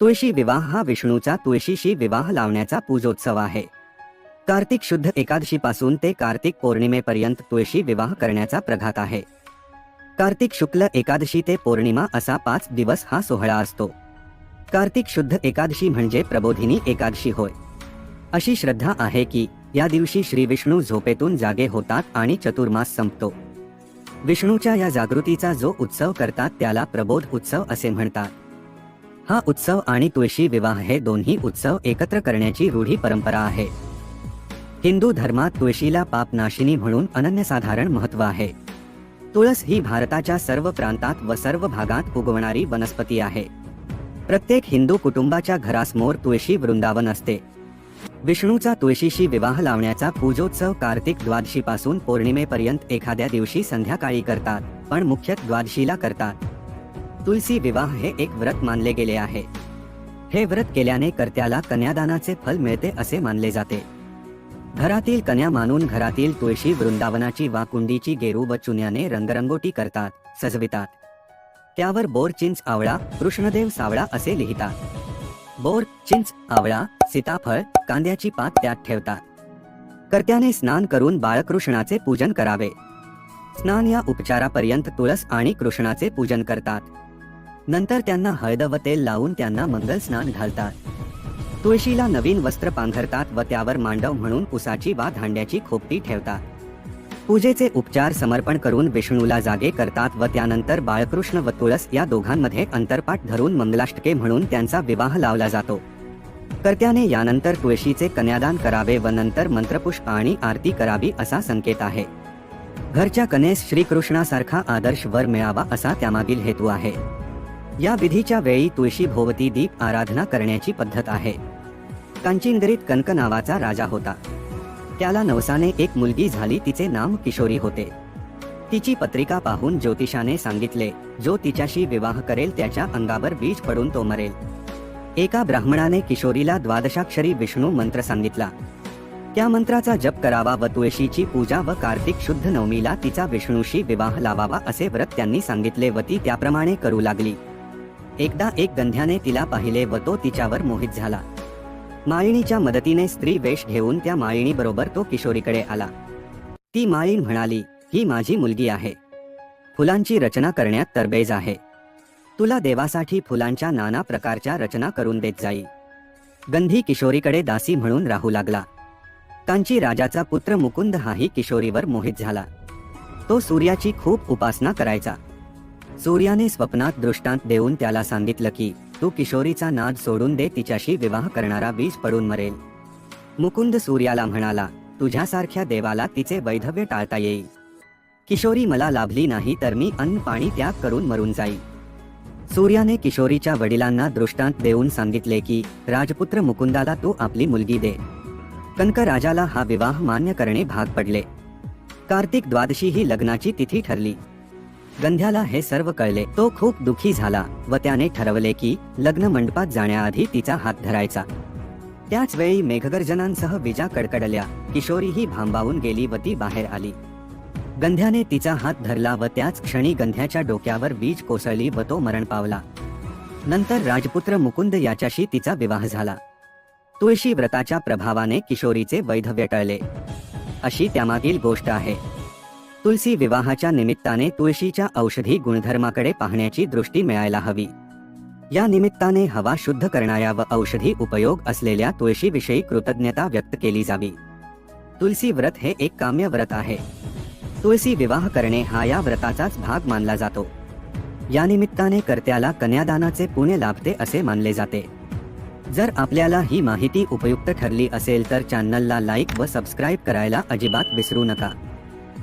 तुळशी विवाह हा विष्णूचा तुळशीशी विवाह लावण्याचा पूजोत्सव आहे. कार्तिक शुद्ध एकादशीपासून ते कार्तिक पौर्णिमेपर्यंत तुळशी विवाह करण्याचा प्रघात आहे. कार्तिक शुक्ल एकादशी ते पौर्णिमा असा पाच दिवस हा सोहळा असतो. कार्तिक शुद्ध एकादशी म्हणजे प्रबोधिनी एकादशी होय. अशी श्रद्धा आहे की या दिवशी श्री विष्णू झोपेतून जागे होतात आणि चतुर्मास संपतो. विष्णूच्या या जागृतीचा जो उत्सव करतात त्याला प्रबोध उत्सव असे म्हणतात. हा उत्सव आणि तुळशी विवाह हे दोन्ही उत्सव एकत्र करण्याची रूढी परंपरा आहे. हिंदू धर्मात तुळशीला पापनाशिनी म्हणून अनन्यसाधारण महत्त्व आहे. तुळस ही भारताच्या सर्व प्रांतात व सर्व भागात उगवणारी वनस्पती आहे. प्रत्येक हिंदू कुटुंबाच्या घरासमोर तुळशी वृंदावन असते. विष्णूचा तुळशीशी विवाह लावण्याचा पूजोत्सव कार्तिक द्वादशीपासून पौर्णिमेपर्यंत एखाद्या दिवशी संध्याकाळी करतात पण मुख्य द्वादशीला करतात. तुलसी विवाह हे एक व्रत मानले गेले आहे. हे व्रत केल्याने कर्त्याला कन्यादानाचे फल मिळते असे मानले जाते. घरातील कन्या मानून घरातील तुळशी वृंदावनाची वा कुंडीची गेरू व चुन्याने रंगरंगोटी करतात सजवितात. त्यावर बोर चिंच आवळा कृष्णदेव सावळा असे लिहितात. बोर चिंच आवळा सीताफळ कांद्याची पात त्यात ठेवतात. कर्त्याने स्नान करून बाळकृष्णाचे पूजन करावे. स्नान या उपचारापर्यंत तुळस आणि कृष्णाचे पूजन करतात. नंतर त्यांना हळद व तेल लावून त्यांना मंगल स्नान घालतात. तुळशीला नवीन वस्त्र पांघरतात व त्यावर मांडव म्हणून उसाची वा धांड्याची खोपटी ठेवतात. पूजेचे उपचार समर्पण करून विष्णूला जागे करतात व त्यानंतर बाळकृष्ण व तुळस या दोघांमध्ये अंतरपाठ धरून मंगलाष्टके म्हणून त्यांचा विवाह लावला जातो. कर्त्याने यानंतर तुळशीचे कन्यादान करावे व नंतर मंत्रपुष्प आणि आरती करावी असा संकेत आहे. घरच्या कनेस श्रीकृष्णासारखा आदर्श वर मिळावा असा त्यामागील हेतू आहे. या विधीच्या वेळी तुळशी भोवती दीप आराधना करण्याची पद्धत आहे. कांचिनगरीत कनक नावाचा राजा होता. त्याला नवसाने एक मुलगी झाली तिचे नाम किशोरी होते. तिची पत्रिका पाहून ज्योतिषाने सांगितले जो तिच्याशी विवाह करेल त्याच्या अंगावर बीज पडून तो मरेल. एका ब्राह्मणाने किशोरीला द्वादशाक्षरी विष्णू मंत्र सांगितला. त्या मंत्राचा जप करावा व तुळशीची पूजा व कार्तिक शुद्ध नवमीला तिचा विष्णूशी विवाह लावावा असे व्रत त्यांनी सांगितले व ती त्याप्रमाणे करू लागली. एकदा एक गंध्याने तिला पाहिले व तो तिच्यावर मोहित झाला. माळिणीच्या मदतीने स्त्री वेश घेऊन त्या माळिणी बरोबर तो किशोरीकडे आला. ती माळीण म्हणाली ही माझी मुलगी आहे. फुलांची रचना करण्यात तरबेज आहे. तुला देवासाठी फुलांच्या नाना प्रकारच्या रचना करून देत जाई. गंधी किशोरीकडे दासी म्हणून राहू लागला. कांची राजाचा पुत्र मुकुंद हाही किशोरीवर मोहित झाला. तो सूर्याची खूप उपासना करायचा. सूर्याने स्वप्नात दृष्टांत देऊन त्याला सांगितलं की तू किशोरीचा नाद सोडून दे तिच्याशी विवाह करणारा बीज पडून मरेल. मुकुंद सूर्याला म्हणाला तुझ्यासारख्या देवाला तिचे वैधव्य टाळता येईल. किशोरी मला लाभली नाही तर मी अन्न पाणी त्याग करून मरून जाईल. सूर्याने किशोरीच्या वडिलांना दृष्टांत देऊन सांगितले की राजपुत्र मुकुंदाला तू आपली मुलगी दे. कनक राजाला हा विवाह मान्य करणे भाग पडले. कार्तिक द्वादशी ही लग्नाची तिथी ठरली. गंध्याला हे सर्व कळले. तो खूप दुखी झाला व त्याने ठरवले की लग्न मंडपात जाण्याआधी तिचा हात धरायचा. त्याच वेळी मेघगर्जनांसह विजा कडकडल्या. किशोरीही भांबावून गेली व ती बाहेर आली. गंध्याने तिचा हात धरला व त्याच क्षणी गंध्याच्या डोक्यावर वीज कोसळली व तो मरण पावला. नंतर राजपुत्र मुकुंद याच्याशी तिचा विवाह झाला. तुळशी व्रताच्या प्रभावाने किशोरीचे वैधव्य टळले. अशी त्यामागील गोष्ट आहे. तुलसी विवाहाच्या निमित्ताने तुळशीच्या औषधी गुणधर्माकडे पाहण्याची दृष्टी मिळायला हवी. या निमित्ताने हवा शुद्ध करणाऱ्या व औषधी उपयोग असलेल्या तुळशीविषयी कृतज्ञता व्यक्त केली जावी. तुलसी व्रत हे एक काम्य व्रत आहे. तुळशी विवाह करणे हा या व्रताचाच भाग मानला जातो. या निमित्ताने कर्त्याला कन्यादानाचे पुणे लाभते असे मानले जाते. जर आपल्याला ही माहिती उपयुक्त ठरली असेल तर चॅनलला लाईक व सबस्क्राईब करायला अजिबात विसरू नका.